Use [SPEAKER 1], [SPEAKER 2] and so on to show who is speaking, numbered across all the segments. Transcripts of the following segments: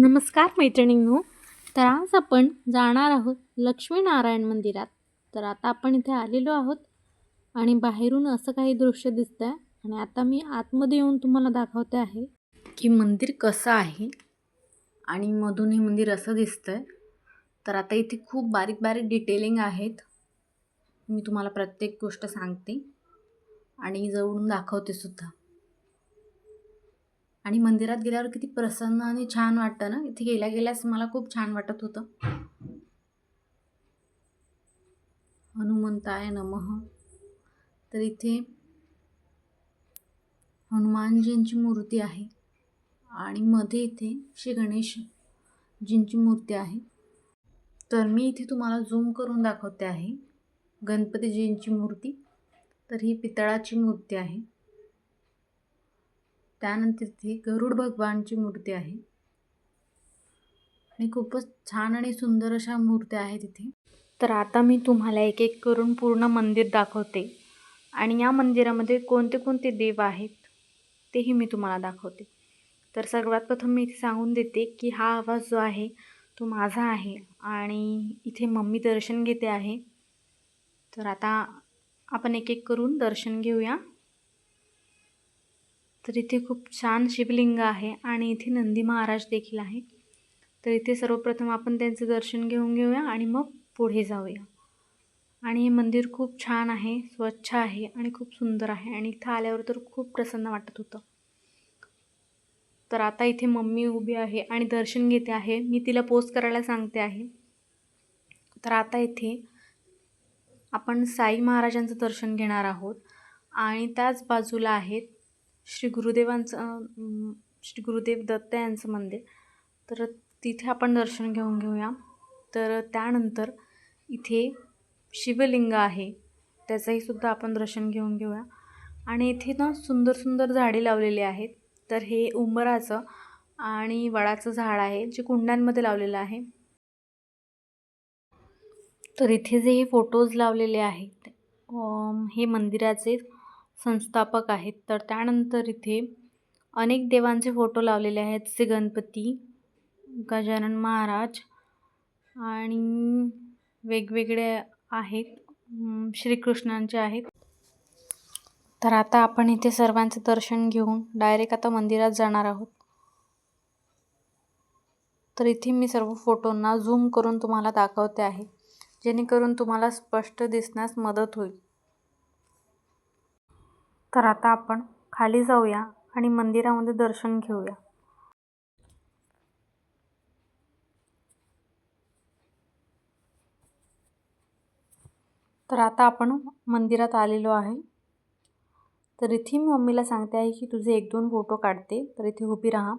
[SPEAKER 1] नमस्कार मैत्रिणींनो तर आज आपण जाणार आहोत लक्ष्मीनारायण मंदिरात. तर आता आपण इथे आलेलो आहोत आणि बाहेरून असं काही दृश्य दिसतं आहे आणि आता मी आतमध्ये येऊन तुम्हाला दाखवते आहे की मंदिर कसं आहे आणि मधून हे मंदिर असं दिसतं आहे तर आता इथे खूप बारीक बारीक डिटेलिंग आहेत. मी तुम्हाला प्रत्येक गोष्ट सांगते आणि जवळून दाखवते सुद्धा. आणि मंदिरात गेल्यावर किती प्रसन्न आणि छान वाटतं ना? इथे गेल्या गेल्यास मला खूप छान वाटत होतं. हनुमंताय नमः. तर इथे हनुमानजींची मूर्ती आहे. आणि मध्ये इथे श्री गणेशजींची मूर्ती आहे. तर मी इथे तुम्हाला झूम करून दाखवते आहे गणपतीजींची मूर्ती. तर ही पितळाची मूर्ती आहे. त्यानंतर ती गरुड भगवानची मूर्ती आहे. आणि खूपच छान आणि सुंदर अशा मूर्त्या आहेत इथे. तर आता मी तुम्हाला एक एक करून पूर्ण मंदिर दाखवते. आणि या मंदिरामध्ये कोणते कोणते देव आहेत तेही मी तुम्हाला दाखवते. तर सर्वात प्रथम मी इथे सांगून देते की हा आवाज जो आहे तो माझा आहे. आणि इथे मम्मी दर्शन घेते आहे. तर आता आपण एक एक करून दर्शन घेऊया. तर इथे खूप छान शिवलिंग आहे आणि इथे नंदी महाराज देखील आहे तर इथे सर्वप्रथम आपण त्यांचं दर्शन घेऊन घेऊया आणि मग पुढे जाऊया. आणि हे मंदिर खूप छान आहे स्वच्छ आहे आणि खूप सुंदर आहे आणि इथं आल्यावर तर खूप प्रसन्न वाटत होतं. तर आता इथे मम्मी उभी आहे आणि दर्शन घेते आहे. मी तिला पोस्ट करायला सांगते आहे. तर आता इथे आपण साई महाराजांचं दर्शन घेणार आहोत आणि त्याच बाजूला आहेत श्री गुरुदेवांचं श्री गुरुदेव दत्त यांचं मंदिर. तर तिथे आपण दर्शन घेऊन घेऊया. तर त्यानंतर इथे शिवलिंग आहे. त्याचंही सुद्धा आपण दर्शन घेऊन घेऊया. आणि इथे ना सुंदर सुंदर झाडे लावलेली आहेत. तर हे उंबराचं आणि वडाचं झाड आहे जे कुंड्यांमध्ये लावलेलं आहे. तर इथे जे हे फोटोज लावलेले आहेत हे मंदिराचे संस्थापक आहेत. तर त्यानंतर इथे अनेक देवांचे फोटो लावलेले आहेत. जसे गणपती गजानन महाराज आणि वेगवेगळे आहेत. श्रीकृष्णांचे आहेत. तर आता आपण इथे सर्वांचे दर्शन घेऊन डायरेक्ट आता मंदिरात जाणार आहोत. तर इथे मी सर्व फोटोंना झूम करून तुम्हाला दाखवते आहे. जेणेकरून तुम्हाला स्पष्ट दिसण्यास मदत होईल. तर आता आपण खाली जाऊया आणि मंदिरामध्ये दर्शन घेऊया. तर आता आपण मंदिरात आलेलो आहे. तर इथे मी मम्मीला सांगते आहे की तुझे एक दोन फोटो काढते. तर इथे उभी राहा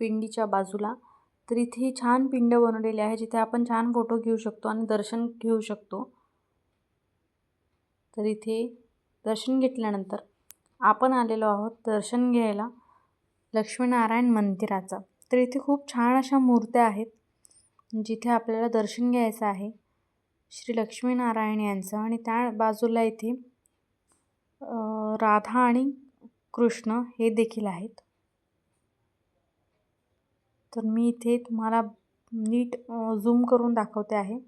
[SPEAKER 1] पिंडीच्या बाजूला. तर इथे छान पिंड बनवलेली आहे जिथे आपण छान फोटो घेऊ शकतो आणि दर्शन घेऊ शकतो. तर इथे दर्शन घेतल्यानंतर आपण आलेलो आहोत दर्शन घ्यायला लक्ष्मीनारायण मंदिराचं. तर इथे खूप छान अशा मूर्त्या आहेत जिथे आपल्याला दर्शन घ्यायचं आहे. श्री लक्ष्मीनारायण यांचं. आणि त्या बाजूला इथे राधा आणि कृष्ण हे देखील आहेत. तर मी इथे तुम्हाला नीट झूम करून दाखवते आहे.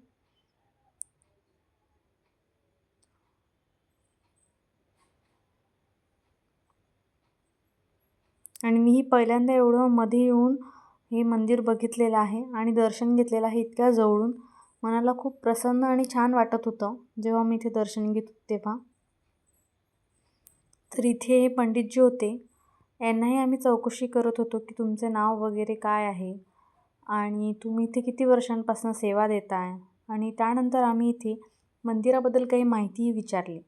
[SPEAKER 1] आणि मीही पहिल्यांदा एवढं मध्ये येऊन हे मंदिर बघितलेलं आहे आणि दर्शन घेतलेलं आहे इतक्या जवळून. मनाला खूप प्रसन्न आणि छान वाटत होतं जेव्हा मी इथे दर्शन घेत होते तेव्हा. तर इथे हे पंडितजी होते. यांनाही आम्ही चौकशी करत होतो की तुमचे नाव वगैरे काय आहे आणि तुम्ही इथे किती वर्षांपासून सेवा देताय आणि त्यानंतर आम्ही इथे मंदिराबद्दल काही माहितीही विचारली.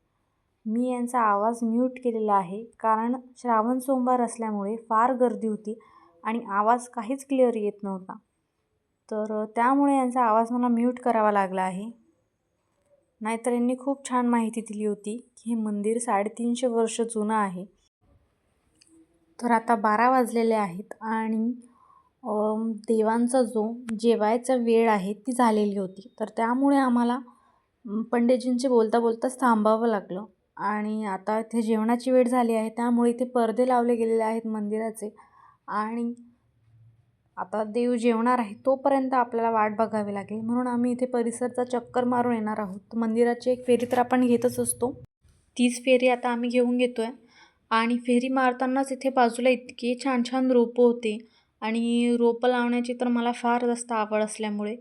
[SPEAKER 1] मी यांचा आवाज म्यूट केलेला आहे. कारण श्रावण सोमवार असल्यामुळे फार गर्दी होती आणि आवाज काहीच क्लिअर येत नव्हता. तर त्यामुळे यांचा आवाज मला म्यूट करावा लागला आहे. नाहीतर यांनी खूप छान माहिती दिली होती की हे मंदिर साडेतीनशे वर्ष जुनं आहे. तर आता बारा वाजलेले आहेत आणि देवांचा जो जेवायचा वेळ आहे ती झालेली होती. तर त्यामुळे आम्हाला पंडितजींचे बोलता बोलताच थांबावं लागलं. आणि आता इथे जेवणाची वेळ झाली आहे त्यामुळे इथे पडदे लावले गेलेले आहेत मंदिराचे. आणि आता देव जेवणार आहे तोपर्यंत आपल्याला वाट बघावी लागेल. म्हणून आम्ही इथे परिसरचा चक्कर मारून येणार आहोत. मंदिराची एक फेरी तर आपण घेतच असतो. तीच फेरी आता आम्ही घेऊन घेतो आहे आणि फेरी मारतानाच इथे बाजूला इतके छान छान रोपं होते. आणि रोपं लावण्याची तर मला फार जास्त आवड असल्यामुळे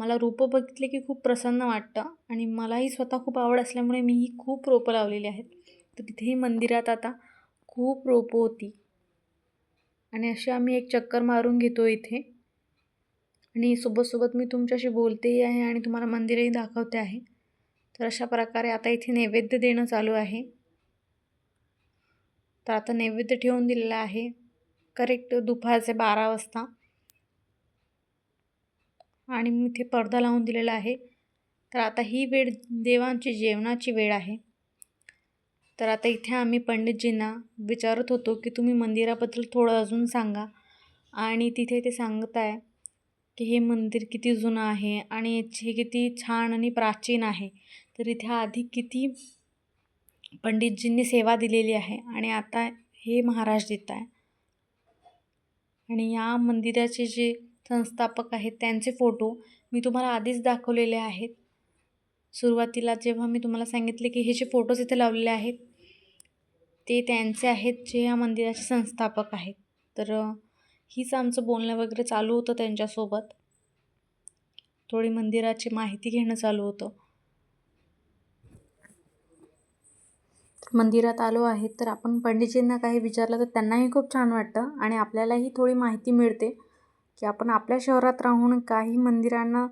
[SPEAKER 1] मला रोपं बघितले की खूप प्रसन्न वाटतं आणि मलाही स्वतः खूप आवड असल्यामुळे मीही खूप रोपं लावलेली आहेत. तर तिथेही मंदिरात आता खूप रोपं होती. आणि अशी आम्ही एक चक्कर मारून घेतो इथे. आणि सोबत मी तुमच्याशी बोलतेही आहे आणि तुम्हाला मंदिरही दाखवते आहे. तर अशा प्रकारे आता इथे नैवेद्य देणं चालू आहे. तर आता नैवेद्य ठेवून दिलेलं आहे. करेक्ट दुपारचे बारा वाजता. आणि मी इथे पडदा लावून दिलेला आहे. तर आता ही वेळ देवांची जेवणाची वेळ आहे. तर आता इथे आम्ही पंडितजींना विचारत होतो की तुम्ही मंदिराबद्दल थोडं अजून सांगा. आणि तिथे ते सांगत आहे की हे मंदिर किती जुनं आहे आणि हे किती छान आणि प्राचीन आहे. तर इथे आधी किती पंडितजींनी सेवा दिलेली आहे आणि आता हे महाराज देत आहे आणि या मंदिराचे जे संस्थापक आहेत त्यांचे फोटो मी तुम्हाला आधीच दाखवलेले आहेत. सुरुवातीला जेव्हा मी तुम्हाला सांगितले की हे जे फोटोज इथे लावलेले आहेत ते त्यांचे आहेत जे या मंदिराचे संस्थापक आहेत. तर हीच आमचं बोलणं वगैरे चालू होतं त्यांच्यासोबत. थोडी मंदिराची माहिती घेणं चालू होतं. मंदिरात आलो आहे तर आपण पंडितजींना काही विचारलं तर त्यांनाही खूप छान वाटतं आणि आपल्यालाही थोडी माहिती मिळते. की आपण आपल्या शहरात राहून काही मंदिरांना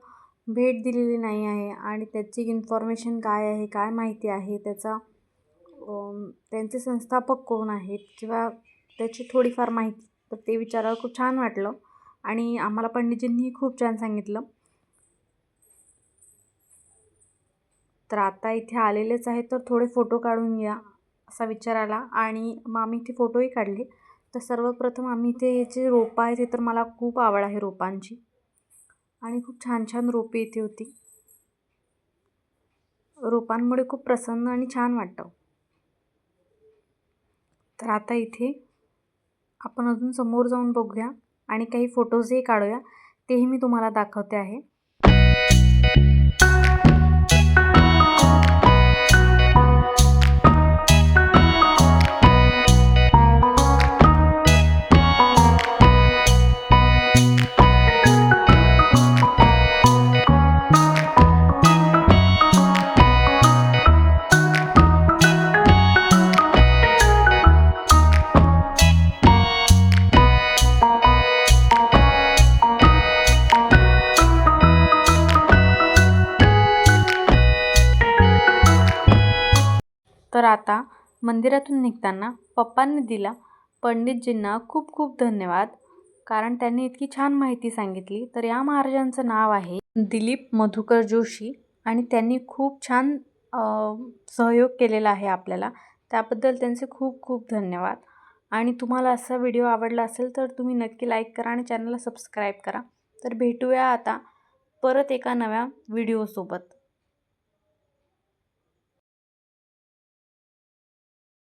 [SPEAKER 1] भेट दिलेली नाही आहे आणि त्याची इन्फॉर्मेशन काय आहे काय माहिती आहे त्याचा त्यांचे संस्थापक कोण आहेत किंवा त्याची थोडीफार माहिती तर ते विचारायला खूप छान वाटलं. आणि आम्हाला पंडितजींनीही खूप छान सांगितलं. तर आता इथे आलेलेच आहे तर थोडे फोटो काढून घ्या असा विचार आला. आणि मग आम्ही इथे फोटोही काढले. तर सर्वप्रथम आम्ही इथे हे जे रोपं आहेत हे तर मला खूप आवड आहे रोपांची. आणि खूप छान छान रोपे इथे होती. रोपांमुळे खूप प्रसन्न आणि छान वाटतं. तर आता इथे आपण अजून समोर जाऊन बघूया आणि काही फोटोजही काढूया. तेही मी तुम्हाला दाखवते आहे. तर आता मंदिरातून निघताना पप्पांनी दिला पंडितजींना खूप खूप धन्यवाद. कारण त्यांनी इतकी छान माहिती सांगितली. तर या महाराजांचं नाव आहे दिलीप मधुकर जोशी आणि त्यांनी खूप छान सहयोग केलेला आहे आपल्याला. त्याबद्दल त्यांचे खूप खूप धन्यवाद. आणि तुम्हाला असा व्हिडिओ आवडला असेल तर तुम्ही नक्की लाईक करा आणि चॅनलला सबस्क्राईब करा. तर भेटूया आता परत एका नव्या व्हिडिओसोबत.